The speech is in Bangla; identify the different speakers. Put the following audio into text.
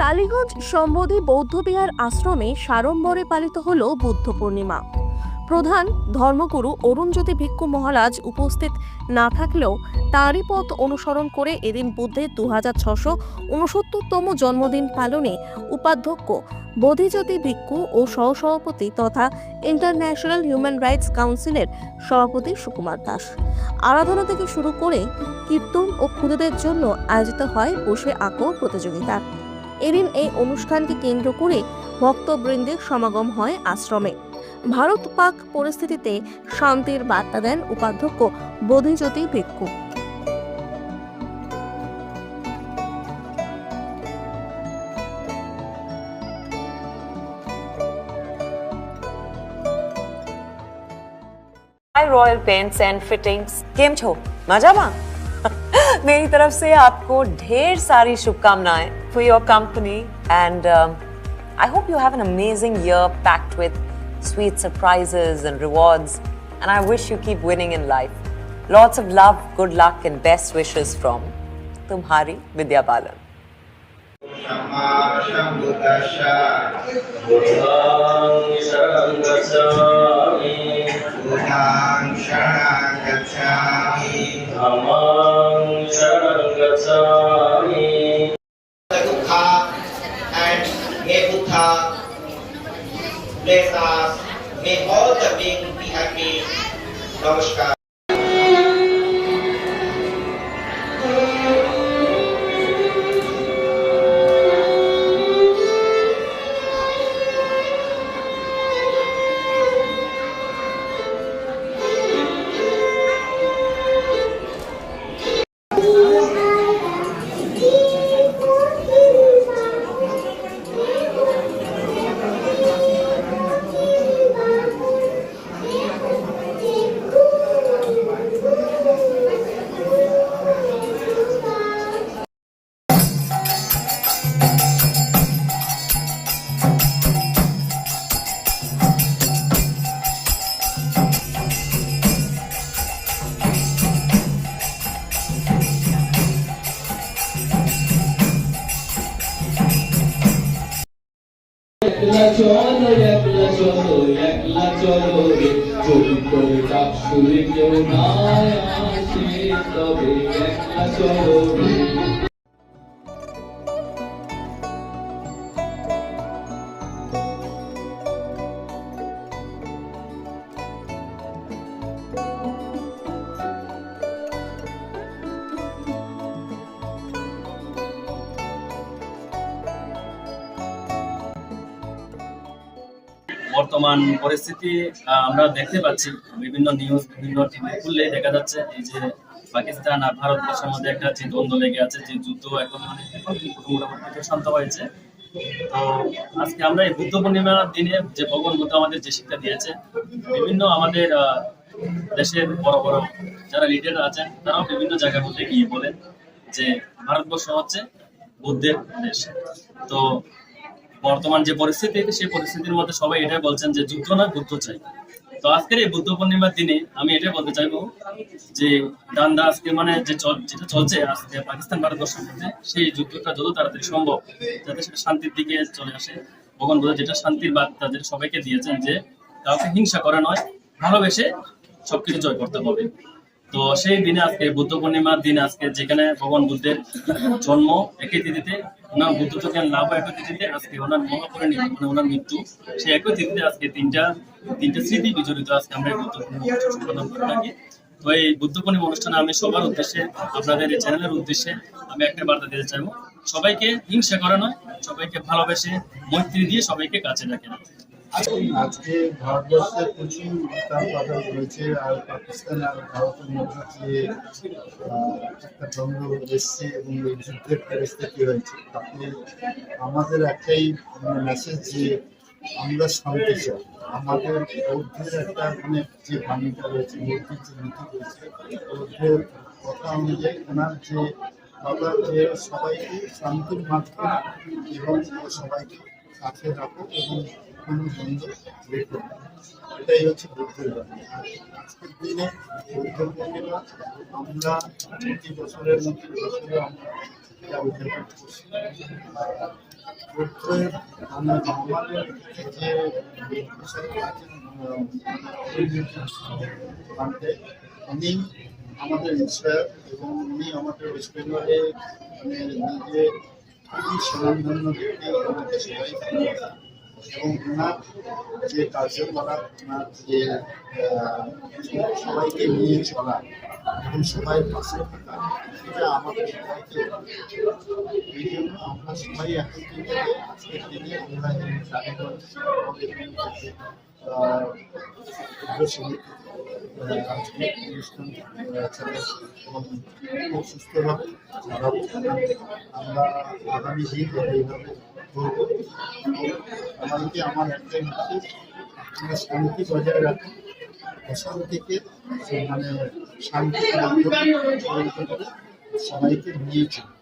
Speaker 1: টালিগঞ্জ সম্বোধি বৌদ্ধবিহার আশ্রমে সাড়ম্বরে পালিত হল বুদ্ধ পূর্ণিমা। প্রধান ধর্মগুরু অরুণজ্যোতি ভিক্ষু মহারাজ উপস্থিত না থাকলেও তাঁরই পথ অনুসরণ করে এদিন বুদ্ধের দু হাজার ছশো উনসত্তরতম জন্মদিন পালনে উপাধ্যক্ষ, বোধিজ্যোতি ভিক্ষু ও সহসভাপতি তথা ইন্টারন্যাশনাল হিউম্যান রাইটস কাউন্সিলের সভাপতি সুকুমার দাস। আরাধনা থেকে শুরু করে কীর্তন ও ক্ষুদেদের জন্য আয়োজিত হয় বসে আঁকো প্রতিযোগিতা। এদিন এই অনুষ্ঠানকে কেন্দ্র করে ভক্তবৃন্দের সমাগম হয় আশ্রমে। ভারত পাক পরিস্থিতিতে শান্তির বার্তা দেন উপাধ্যক্ষ বোধিজ্যোতি ভিক্ষু।
Speaker 2: રોયલ પેન્ટ્સ એન્ડ ફિટિંગ્સ કેમ છો મજામાં मेरी तरफ़ से आपको ढेर सारी शुभकामनाएँ for your company and I hope you have an amazing year packed with sweet surprises and rewards and I wish you keep winning in life lots of love good luck and best wishes from
Speaker 3: तुम्हारी विद्या
Speaker 4: बालन शरणं
Speaker 3: bless us. May all the beings be happy. Namaskar.
Speaker 5: চলো, একলা চলো একলা চলো, রে। যদি তোর শুনে কেউ না আসে তবে। একলা চলো, রে।
Speaker 6: বর্তমান পরিস্থিতি আমরা দেখতে পাচ্ছি। বিভিন্ন নিউজ বিভিন্ন টিভি খুললে দেখা যাচ্ছে এই যে পাকিস্তান আর ভারতবর্ষের মধ্যে একটা যে দ্বন্দ্ব লেগে আছে, যে যুদ্ধ এখন মানে মোটামুটি শান্ত হয়েছে। তো আজকে আমরা এই বুদ্ধ পূর্ণিমার দিনে যে ভগবান বুদ্ধ আমাদের যে শিক্ষা দিয়েছে, বিভিন্ন আমাদের দেশের বড় বড় যারা লিডার আছেন, তারাও বিভিন্ন জায়গার মধ্যে গিয়ে বলেন যে ভারতবর্ষ হচ্ছে বুদ্ধের দেশ। তো বর্তমান যে পরিস্থিতি সেই পরিস্থিতির মধ্যে সবাই এটাই বলছেন যে যুদ্ধ নয় বুদ্ধ চাই। তো আজকের এই বুদ্ধ পূর্ণিমার দিনে আমি এটাই বলতে চাইব যে দান্দা আজকে মানে যে যেটা চলছে আজকে পাকিস্তান ভারতবর্ষের মধ্যে, সেই যুদ্ধটা যত তাড়াতাড়ি সম্ভব, যাতে সেটা শান্তির দিকে চলে আসে। ভগবান বুদ্ধ যেটা শান্তির বার্তা যেটা সবাইকে দিয়েছেন যে কাউকে হিংসা করে নয়, ভালোবেসে সবকিছু জয় করতে হবে। তো সেই দিনে আজকে বুদ্ধ পূর্ণিমার দিন আজকে যেখানে ভগবান বুদ্ধের জন্ম একই তিথিতে, ওনার বুদ্ধ থেকে লাভ একই তিথিতে, আজকে ওনার মহাপরিণীতি মানে ওনার মৃত্যু, সেই একই তিথিতে আজকে তিনটা তিনটা স্মৃতি বিজড়িত আজকে আমরা বুদ্ধ পূর্ণিমা করে থাকি। তো এই বুদ্ধ পূর্ণিমা অনুষ্ঠানে আমি সবার উদ্দেশ্যে, আপনাদের এই চ্যানেলের উদ্দেশ্যে আমি একটা বার্তা দিতে চাইব। সবাইকে হিংসা করে নয়, সবাইকে ভালোবেসে মৈত্রী দিয়ে সবাইকে কাছে রাখেন
Speaker 7: আজকে ভারতবর্ষে প্রচুর উত্তাল পাতাল রয়েছে আর পাকিস্তান আর ভারতের মধ্যে যে একটা দ্বন্দ্ব এসছে এবং এই যুদ্ধের পরিস্থিতি হয়েছে, তাতে আমাদের একটাই মেসেজ যে আমরা শান্তি চাই। আমাদের বৌদ্ধের একটা মানে যে বাণীটা রয়েছে বৌদ্ধের যে নীতি রয়েছে, বৌদ্ধের কথা অনুযায়ী ওনার যে কথা যে সবাইকে শান্তির মাধ্যমে এবং সবাইকে কাছে রাখো এবং কোনো দ্বন্দ্ব রেখো এটাই হচ্ছে বুদ্ধের আজকের দিনে বুদ্ধ পূর্ণিমা আমরা প্রতি বছরের মধ্যে বছরে আমরা উদযাপন করছি। বুদ্ধের উনি আমাদের ঈশ্বর এবং উনি আমাদের ওয়েস্ট বেঙ্গলে নিজে খুবই স্বনামধন্য ব্যক্তি, আমাদের সবাই। এবং ওনার যে কার্যকলাপ ওনার যে আহ, সবাইকে নিয়ে চলা এবং সবাই পাশে থাকা সেটা আমাদের সবাইকে এই জন্য আমরা সবাই এখন থেকে আজকের দিনে আমরা এই কারিগর আহ, ক্ষুদ্র সমিতি আহ, আজকে অনুষ্ঠান আহ, চালাচ্ছি এবং খুব সুস্থভাবে চালাবো আমরা আগামী দিন এইভাবে করব আমাদেরকে আমার একটাই উচিত আমরা শান্তি বজায় রাখা অশান্তিকে মানে শান্তি সবাইকে নিয়ে চলবো